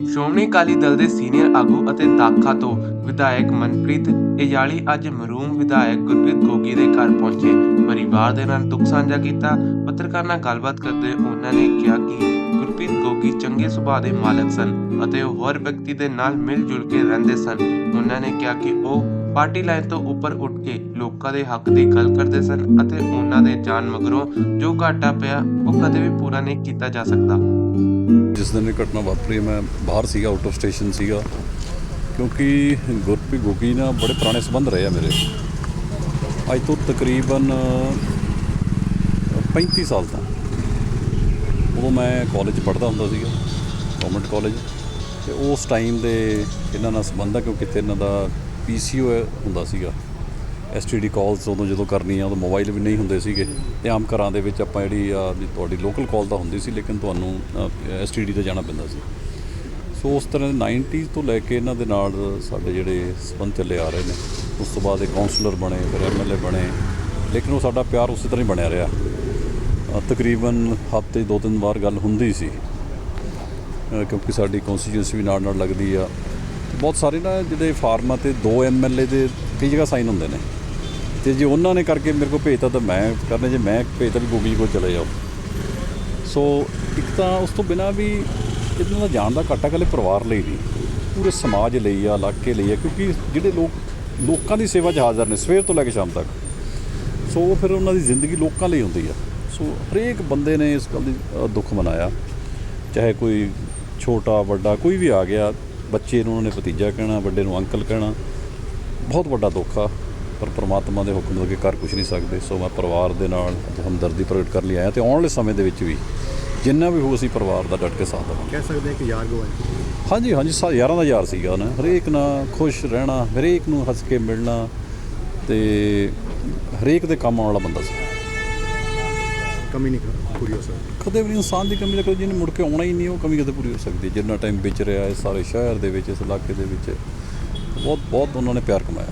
ਸ਼੍ਰੋਮਣੀ ਅਕਾਲੀ ਦਲ ਦੇ ਸੀਨੀਅਰ ਆਗੂ ਅਤੇ ਦਾਖਾ ਤੋਂ ਵਿਧਾਇਕ ਮਨਪ੍ਰੀਤ ਇਯਾਲੀ ਅੱਜ ਮਰੂਮ ਵਿਧਾਇਕ ਗੁਰਪ੍ਰੀਤ ਗੋਗੀ ਦੇ ਘਰ ਪਹੁੰਚੇ। ਪਰਿਵਾਰ ਦੇ ਨਾਲ ਦੁੱਖ ਸਾਂਝਾ ਕੀਤਾ। ਪੱਤਰਕਾਰਾਂ ਨਾਲ ਗੱਲਬਾਤ ਕਰਦੇ ਉਹਨਾਂ ਨੇ ਕਿਹਾ ਕਿ ਗੁਰਪ੍ਰੀਤ ਗੋਗੀ ਚੰਗੇ ਸੁਭਾਅ ਦੇ ਮਾਲਕ ਸਨ ਅਤੇ ਉਹ ਹਰ ਵਿਅਕਤੀ ਦੇ ਨਾਲ ਮਿਲ ਜੁਲ ਕੇ ਰਹਿੰਦੇ ਸਨ। ਉਹਨਾਂ ਨੇ ਕਿਹਾ ਕਿ ਉਹ ਪਾਰਟੀ ਲਾਈਨ ਤੋਂ ਉੱਪਰ ਉੱਠ ਕੇ ਲੋਕਾਂ ਦੇ ਹੱਕ ਦੀ ਗੱਲ ਕਰਦੇ ਸਨ ਅਤੇ ਉਹਨਾਂ ਦੇ ਜਾਣ ਮਗਰੋਂ ਜੋ ਘਾਟਾ ਪਿਆ, ਉਹ ਕਦੇ ਵੀ ਪੂਰਾ ਨਹੀਂ ਕੀਤਾ ਜਾ ਸਕਦਾ। ਜਿਸ ਦਿਨ ਇਹ ਘਟਨਾ ਵਾਪਰੀ, ਮੈਂ ਬਾਹਰ ਸੀਗਾ ਆਊਟ ਆਫ ਸਟੇਸ਼ਨ ਸੀਗਾ। ਕਿਉਂਕਿ ਗੁਰਪ੍ਰੀਤ ਗੋਗੀ ਨਾਲ ਬੜੇ ਪੁਰਾਣੇ ਸੰਬੰਧ ਰਹੇ ਆ ਮੇਰੇ। ਅੱਜ ਤੋਂ ਤਕਰੀਬਨ 35 ਸਾਲ ਤੋਂ। ਉਹ ਮੈਂ ਕਾਲਜ ਪੜ੍ਹਦਾ ਹੁੰਦਾ ਸੀਗਾ ਗਵਰਨਮੈਂਟ ਕਾਲਜ ਤੇ ਉਸ ਟਾਈਮ ਦੇ ਇਹਨਾਂ ਨਾਲ ਸੰਬੰਧ ਆ, ਕਿਉਂਕਿ ਇੱਥੇ ਇਹਨਾਂ ਦਾ ਪੀਸੀਓ ਹੁੰਦਾ ਸੀਗਾ। ਐਸਟੀਡੀ ਕਾਲਸ ਉਦੋਂ ਜਦੋਂ ਕਰਨੀ ਆ ਉਦੋਂ ਮੋਬਾਈਲ ਵੀ ਨਹੀਂ ਹੁੰਦੇ ਸੀਗੇ। ਤੇ ਆਮ ਘਰਾਂ ਦੇ ਵਿੱਚ ਆਪਾਂ ਜਿਹੜੀ ਆ ਤੁਹਾਡੀ ਲੋਕਲ ਕਾਲ ਤਾਂ ਹੁੰਦੀ ਸੀ, ਲੇਕਿਨ ਤੁਹਾਨੂੰ ਐਸਟੀਡੀ ਤੇ ਜਾਣਾ ਪੈਂਦਾ ਸੀ। ਸੋ ਉਸ ਤਰ੍ਹਾਂ ਦੇ 90s ਤੋਂ ਲੈ ਕੇ ਇਹਨਾਂ ਦੇ ਨਾਲ ਸਾਡੇ ਜਿਹੜੇ ਸੰਬੰਧ ਚੱਲੇ ਆ ਰਹੇ ਨੇ, ਉਸ ਤੋਂ ਬਾਅਦ ਇਹ ਕਾਉਂਸਲਰ ਬਣੇ, ਫਿਰ ਐਮਐਲਏ ਬਣੇ, ਲੇਕਿਨ ਉਹ ਸਾਡਾ ਪਿਆਰ ਉਸੇ ਤਰ੍ਹਾਂ ਹੀ ਬਣਿਆ ਰਿਹਾ। ਤਕਰੀਬਨ ਹਫ਼ਤੇ ਦੋ ਤਿੰਨ ਵਾਰ ਗੱਲ ਹੁੰਦੀ ਸੀ ਕਿਉਂਕਿ ਸਾਡੀ ਕਨਸਟੀਟਿਊਂਸੀ ਵੀ ਨਾਲ ਨਾਲ ਲੱਗਦੀ ਆ। ਬਹੁਤ ਸਾਰੇ ਨਾ ਜਿਹੜੇ ਫਾਰਮਾਂ ਤੇ ਦੋ ਐਮਐਲਏ ਦੇ ਕਈ ਜਗ੍ਹਾ ਸਾਈਨ ਹੁੰਦੇ ਨੇ। ਤੇ ਜੇ ਉਹਨਾਂ ਨੇ ਕਰਕੇ ਮੇਰੇ ਕੋਲ ਭੇਜਤਾ ਤਾਂ ਮੈਂ ਕਰਨੇ, ਜੇ ਮੈਂ ਭੇਜਤਾ ਵੀ ਗੋਗੀ ਕੋਲ ਚਲੇ ਜਾਓ। ਸੋ ਇੱਕ ਤਾਂ ਉਸ ਤੋਂ ਬਿਨਾ ਵੀ ਇਹਨਾਂ ਦਾ ਜਾਣ ਦਾ ਘਾਟਾ ਇਕੱਲੇ ਪਰਿਵਾਰ ਲਈ ਨਹੀਂ, ਪੂਰੇ ਸਮਾਜ ਲਈ ਆ, ਇਲਾਕੇ ਲਈ ਆ, ਕਿਉਂਕਿ ਜਿਹੜੇ ਲੋਕ, ਲੋਕਾਂ ਦੀ ਸੇਵਾ 'ਚ ਹਾਜ਼ਰ ਨੇ, ਸਵੇਰ ਤੋਂ ਲੈ ਕੇ ਸ਼ਾਮ ਤੱਕ। ਸੋ ਉਹ ਫਿਰ ਉਹਨਾਂ ਦੀ ਜ਼ਿੰਦਗੀ ਲੋਕਾਂ ਲਈ ਹੁੰਦੀ ਆ। ਸੋ ਹਰੇਕ ਬੰਦੇ ਨੇ ਇਸ ਗੱਲ ਦੀ ਦੁੱਖ ਮਨਾਇਆ। ਚਾਹੇ ਕੋਈ ਛੋਟਾ, ਵੱਡਾ, ਕੋਈ ਵੀ ਆ ਗਿਆ ਬੱਚੇ ਨੂੰ ਉਹਨਾਂ ਨੇ ਭਤੀਜਾ ਕਹਿਣਾ ਵੱਡੇ ਨੂੰ ਅੰਕਲ ਕਹਿਣਾ ਬਹੁਤ ਵੱਡਾ ਦੁੱਖ ਆ ਪਰ ਪ੍ਰਮਾਤਮਾ ਦੇ ਹੁਕਮ ਤੋਂ ਅੱਗੇ ਕਰ ਕੁਝ ਨਹੀਂ ਸਕਦੇ ਸੋ ਮੈਂ ਪਰਿਵਾਰ ਦੇ ਨਾਲ ਹਮਦਰਦੀ ਪ੍ਰਗਟ ਕਰਨ ਲਈ ਆਇਆ ਤੇ ਆਉਣ ਵਾਲੇ ਸਮੇਂ ਦੇ ਵਿੱਚ ਵੀ ਜਿੰਨਾ ਵੀ ਹੋ ਅਸੀਂ ਪਰਿਵਾਰ ਦਾ ਡਟ ਕੇ ਸਾਥ ਦੇਵਾਂਗੇ। ਕਹਿ ਸਕਦੇ ਕਿ ਯਾਰ ਗੋ ਹੈ। ਹਾਂਜੀ ਹਾਂਜੀ ਸਾ ਯਾਰਾਂ ਦਾ ਯਾਰ ਸੀਗਾ ਨਾ ਹਰੇਕ ਨਾਲ ਖੁਸ਼ ਰਹਿਣਾ ਹਰੇਕ ਨੂੰ ਹੱਸ ਕੇ ਮਿਲਣਾ ਤੇ ਹਰੇਕ ਦੇ ਕੰਮ ਆਉਣ ਵਾਲਾ ਬੰਦਾ ਸੀ। ਕਮੀ ਨਹੀਂ ਕਰ- ਪੂਰੀ ਹੋ ਸਕਦੀ। ਕਦੇ ਵੀ ਨਹੀਂ ਇਨਸਾਨ ਦੀ ਕਮੀ ਦਾ ਕਦੇ ਜਿਹਨੇ ਮੁੜ ਕੇ ਆਉਣਾ ਹੀ ਨਹੀਂ, ਉਹ ਕਮੀ ਕਦੇ ਪੂਰੀ ਹੋ ਸਕਦੀ ਜਿੰਨਾ ਟਾਈਮ ਵਿਚ ਰਿਹਾ ਇਸ ਸਾਰੇ ਸ਼ਹਿਰ ਦੇ ਵਿੱਚ, ਇਸ ਇਲਾਕੇ ਦੇ ਵਿੱਚ, ਬਹੁਤ ਬਹੁਤ ਉਹਨਾਂ ਨੇ ਪਿਆਰ ਕਮਾਇਆ।